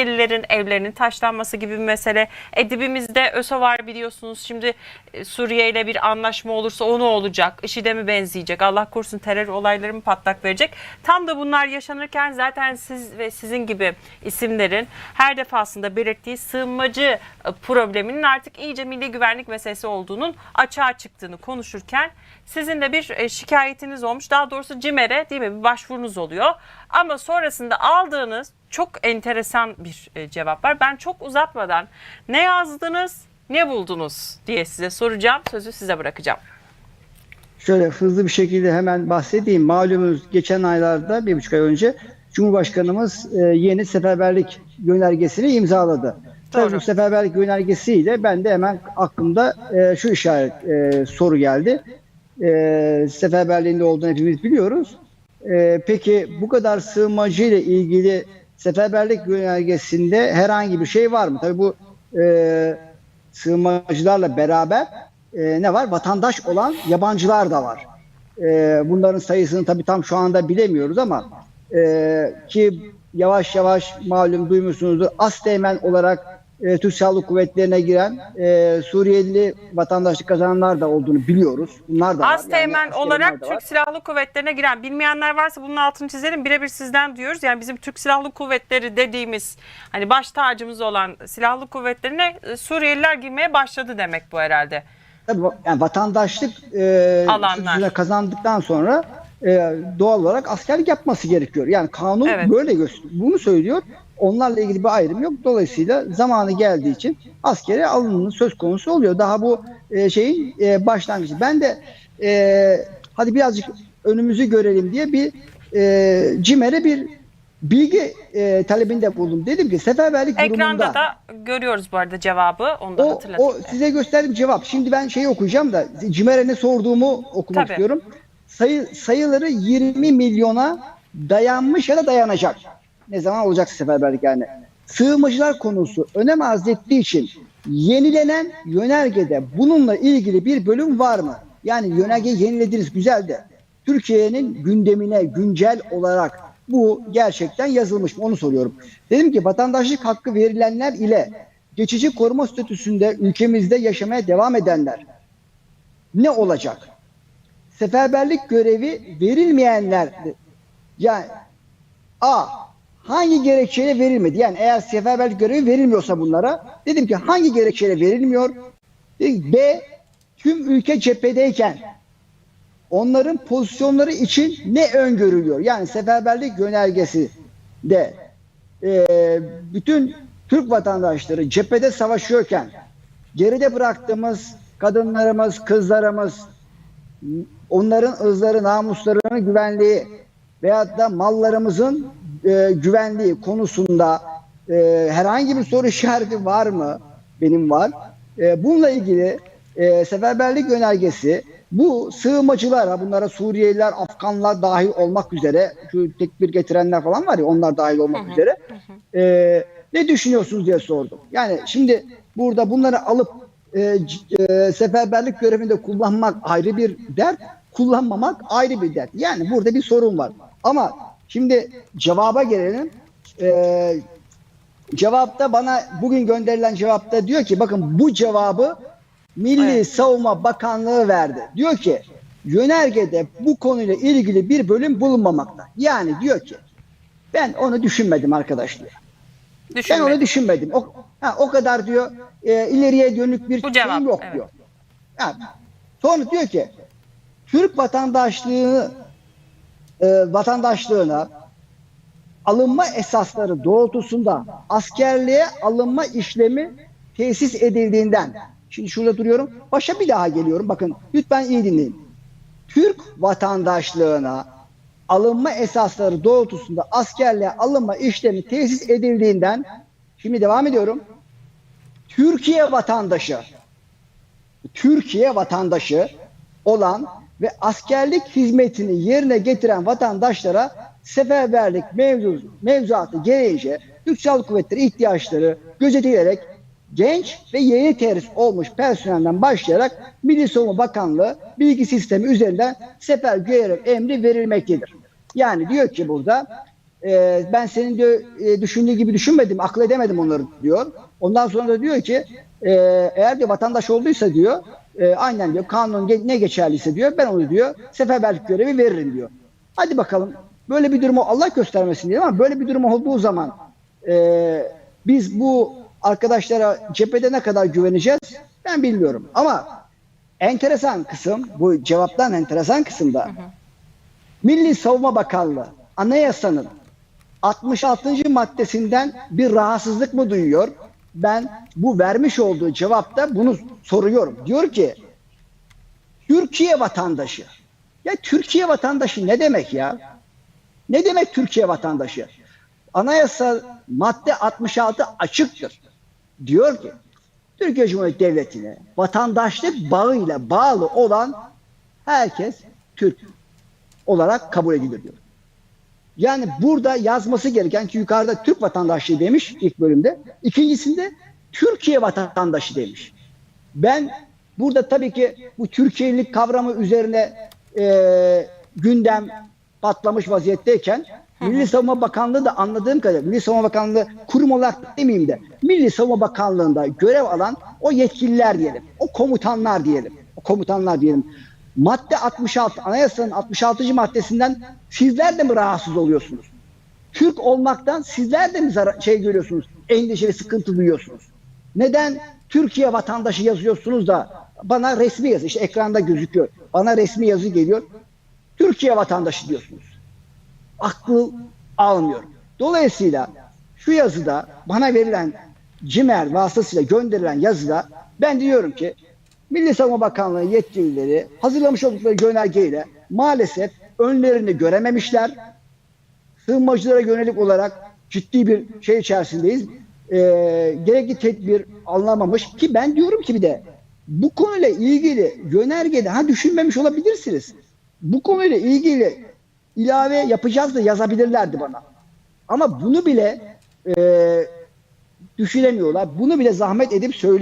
Suriyelilerin evlerinin taşlanması gibi bir mesele. E dibimizde ÖSO var biliyorsunuz. Şimdi e, Suriye ile bir anlaşma olursa o ne olacak? IŞİD'e mi benzeyecek? Allah korusun terör olayları mı patlak verecek? Tam da bunlar yaşanırken zaten siz ve sizin gibi isimlerin her defasında belirttiği sığınmacı e, probleminin artık iyice milli güvenlik meselesi olduğunun açığa çıktığını konuşurken sizin de bir e, şikayetiniz olmuş. Daha doğrusu CİMER'e değil mi bir başvurunuz oluyor. Ama sonrasında aldığınız çok enteresan bir e, cevap var. Ben çok uzatmadan ne yazdınız, ne buldunuz diye size soracağım. Sözü size bırakacağım. Şöyle hızlı bir şekilde hemen bahsedeyim. Malumunuz geçen aylarda, bir buçuk ay önce Cumhurbaşkanımız e, yeni seferberlik yönergesini imzaladı. Tabii bu seferberlik yönergesiyle ben de hemen aklımda e, şu işaret e, soru geldi. E, seferberliğinde olduğunu hepimiz biliyoruz. E, peki bu kadar sığınmacı ile ilgili seferberlik yönergesinde herhangi bir şey var mı? Tabii bu e, sığınmacılarla beraber e, ne var? Vatandaş olan yabancılar da var. E, bunların sayısını tabii tam şu anda bilemiyoruz ama e, ki yavaş yavaş malum duymuşsunuzdur. Asteğmen olarak e, Türk Silahlı Kuvvetleri'ne giren e, Suriyeli vatandaşlık kazananlar da olduğunu biliyoruz. Bunlar da var. Az teğmen Yani olarak var. Türk Silahlı Kuvvetleri'ne giren bilmeyenler varsa bunun altını çizelim. Birebir sizden diyoruz. Yani bizim Türk Silahlı Kuvvetleri dediğimiz hani baş tacımız olan silahlı kuvvetlerine e, Suriyeliler girmeye başladı demek bu herhalde. Tabii yani vatandaşlık e, Alanlar. kazandıktan sonra e, doğal olarak askerlik yapması gerekiyor. Yani kanun Evet. böyle gösteriyor. Bunu söylüyor. Onlarla ilgili bir ayrım yok. Dolayısıyla zamanı geldiği için askere alınması söz konusu oluyor. Daha bu e, şeyin e, başlangıcı. Ben de e, hadi birazcık önümüzü görelim diye bir e, CİMER'e bir bilgi e, talebinde bulundum. Dedim ki seferberlik durumunda Ekranda da görüyoruz bu arada cevabı. Onu da o, o size gösterdiğim cevap. Şimdi ben şeyi okuyacağım da Cimer'e ne sorduğumu okumak Tabii. istiyorum. Sayı, sayıları 20 milyona dayanmış ya da dayanacak. Ne zaman olacak seferberlik yani. Sığınmacılar konusu önem arz ettiği için yenilenen yönergede bununla ilgili bir bölüm var mı? Yani yönergeyi yenilediniz güzel de Türkiye'nin gündemine güncel olarak bu gerçekten yazılmış mı onu soruyorum. Dedim ki vatandaşlık hakkı verilenler ile geçici koruma statüsünde ülkemizde yaşamaya devam edenler ne olacak? Seferberlik görevi verilmeyenler yani A hangi gerekçeyle verilmedi? Yani eğer seferberlik görevi verilmiyorsa bunlara dedim ki hangi gerekçeyle verilmiyor? Ki, B tüm ülke cephedeyken onların pozisyonları için ne öngörülüyor? Yani seferberlik yönergesi de e, bütün Türk vatandaşları cephede savaşıyorken geride bıraktığımız kadınlarımız, kızlarımız, onların ızları, namuslarının güvenliği veyahut da mallarımızın e, güvenliği konusunda e, herhangi bir soru işareti var mı? Benim var. E, bununla ilgili e, seferberlik yönergesi bu sığınmacılara, bunlara Suriyeliler, Afganlar dahil olmak üzere, şu tekbir getirenler falan var ya onlar dahil olmak üzere e, ne düşünüyorsunuz diye sordum. Yani şimdi burada bunları alıp e, e, seferberlik görevinde kullanmak ayrı bir dert, kullanmamak ayrı bir dert. Yani burada bir sorun var. Ama şimdi cevaba gelelim. E, cevapta bana bugün gönderilen cevapta diyor ki bakın bu cevabı Milli Evet. Savunma Bakanlığı verdi. Diyor ki yönergede bu konuyla ilgili bir bölüm bulunmamakta. Yani diyor ki ben onu düşünmedim arkadaş diyor. Ben Düşünmedim. onu düşünmedim. O, ha, o kadar diyor e, ileriye dönük bir Bu şeyim cevap, yok evet. diyor. Ha, sonra diyor ki Türk vatandaşlığı e, vatandaşlığına alınma esasları doğrultusunda askerliğe alınma işlemi tesis edildiğinden şimdi şurada duruyorum başa bir daha geliyorum bakın lütfen iyi dinleyin. Türk vatandaşlığına alınma esasları doğrultusunda askerliğe alınma işlemi tesis edildiğinden şimdi devam ediyorum. Türkiye vatandaşı Türkiye vatandaşı olan ve askerlik hizmetini yerine getiren vatandaşlara seferberlik mevzu, mevzuatı gereğince Türk Silahlı Kuvvetleri ihtiyaçları gözetilerek genç ve yeni terhis olmuş personelden başlayarak Milli Savunma Bakanlığı bilgi sistemi üzerinden sefer görev emri verilmektedir. Yani diyor ki burada e, ben senin diyor e, düşündüğü gibi düşünmedim, akıl edemedim onları diyor. Ondan sonra da diyor ki e, eğer diyor vatandaş olduysa diyor e, aynen diyor kanun ge- ne geçerliyse diyor ben onu diyor seferberlik görevi veririm diyor. Hadi bakalım böyle bir durumu Allah göstermesin diye ama böyle bir durum olduğu zaman e, biz bu arkadaşlara cephede ne kadar güveneceğiz ben bilmiyorum. Ama enteresan kısım bu cevaptan enteresan kısımda Milli Savunma Bakanlığı anayasanın 66. maddesinden bir rahatsızlık mı duyuyor? Ben bu vermiş olduğu cevapta bunu soruyorum. Diyor ki Türkiye vatandaşı. Ya Türkiye vatandaşı ne demek ya? Ne demek Türkiye vatandaşı? Anayasa madde 66 açıktır. Diyor ki Türkiye Cumhuriyeti Devleti'ne vatandaşlık bağıyla bağlı olan herkes Türk olarak kabul edilir diyor. Yani burada yazması gereken ki yukarıda Türk vatandaşlığı demiş ilk bölümde. İkincisinde Türkiye vatandaşı demiş. Ben burada tabii ki bu Türkiye'lilik kavramı üzerine e, gündem patlamış vaziyetteyken Milli Savunma Bakanlığı da anladığım kadarıyla Milli Savunma Bakanlığı kurum olarak demeyeyim de Milli Savunma Bakanlığı'nda görev alan o yetkililer diyelim. O komutanlar diyelim. O komutanlar diyelim. Madde 66 anayasanın 66. maddesinden sizler de mi rahatsız oluyorsunuz? Türk olmaktan sizler de mi şey görüyorsunuz? Endişe ve sıkıntı duyuyorsunuz. Neden Türkiye vatandaşı yazıyorsunuz da bana resmi yazı işte ekranda gözüküyor. Bana resmi yazı geliyor. Türkiye vatandaşı diyorsunuz. Aklı almıyor. Dolayısıyla şu yazıda bana verilen CİMER vasıtasıyla gönderilen yazıda ben diyorum ki Milli Savunma Bakanlığı yetkilileri hazırlamış oldukları yönergeyle maalesef önlerini görememişler. Sığınmacılara yönelik olarak ciddi bir şey içerisindeyiz. Ee, gerekli tedbir alınamamış ki ben diyorum ki bir de bu konuyla ilgili yönergede ha düşünmemiş olabilirsiniz. Bu konuyla ilgili ilave yapacağız da yazabilirlerdi bana. Ama bunu bile e, düşünemiyorlar. Bunu bile zahmet edip söyleyemiyorlar.